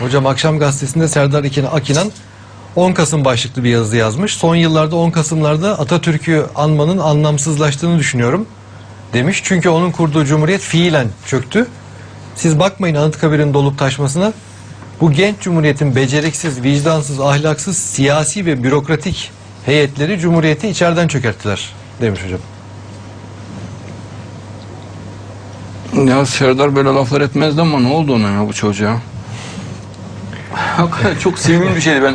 Hocam akşam gazetesinde Serdar Akinan 10 Kasım başlıklı bir yazı yazmış. Son yıllarda 10 Kasımlarda Atatürk'ü anmanın anlamsızlaştığını düşünüyorum demiş. Çünkü onun kurduğu cumhuriyet fiilen çöktü. Siz bakmayın Anıtkabir'in dolup taşmasına. Bu genç cumhuriyetin beceriksiz, vicdansız, ahlaksız, siyasi ve bürokratik heyetleri cumhuriyeti içeriden çökerttiler demiş hocam. Ya Serdar böyle laflar etmezdi ama ne oldu ona ya bu çocuğa? Hakikaten çok sevimli bir şeydi ben.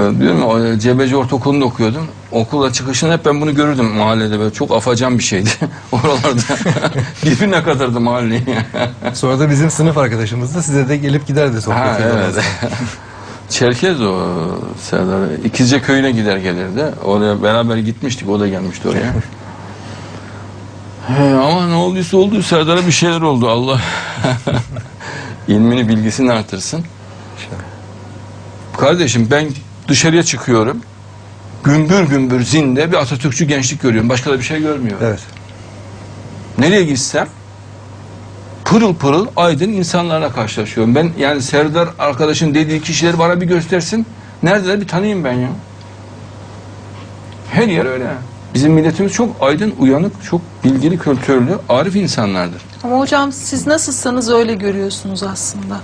e, Diyorum ya o Cebeci Ortaokulu'nda okuyordum. Okula çıkışında hep ben bunu görürdüm mahallede böyle çok afacan bir şeydi. Oralarda birbirine kadardı mahalleyi. Sonra da bizim sınıf arkadaşımız da size de gelip giderdi sohbet ha, evet. Çerkez o Serdar. İkizce köyüne gider gelirdi. Oraya beraber gitmiştik. O da gelmişti oraya. He, ama ne olduysa oldu. Serdar'a bir şeyler oldu. Allah ilmini bilgisini artırsın. Kardeşim ben dışarıya çıkıyorum. Gümbür gümbür zinde bir Atatürkçü gençlik görüyorum. Başka da bir şey görmüyorum. Evet. Nereye gitsem pırıl pırıl aydın insanlarla karşılaşıyorum. Ben yani Serdar arkadaşın dediği kişileri bana bir göstersin. Neredeler bir tanıyayım ben ya. Her yer öyle. Bizim milletimiz çok aydın, uyanık, çok bilgili, kültürlü, arif insanlardır. Ama hocam siz nasılsanız öyle görüyorsunuz aslında.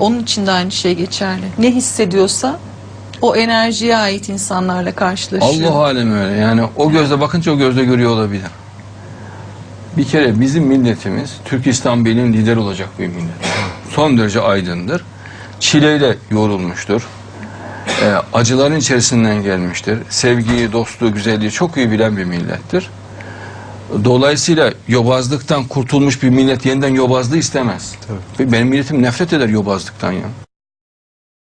Onun için de aynı şey geçerli. Ne hissediyorsa o enerjiye ait insanlarla karşılaşıyor. Allah alem öyle. Yani o gözle bakınca o gözle görüyor olabilir. Bir kere bizim milletimiz Türk İslam lider olacak bir millet. Son derece aydındır. Çileyle yoğrulmuştur. Ee, acıların içerisinden gelmiştir. Sevgiyi, dostluğu, güzelliği çok iyi bilen bir millettir. Dolayısıyla yobazlıktan kurtulmuş bir millet yeniden yobazlığı istemez. Ve Benim milletim nefret eder yobazlıktan ya.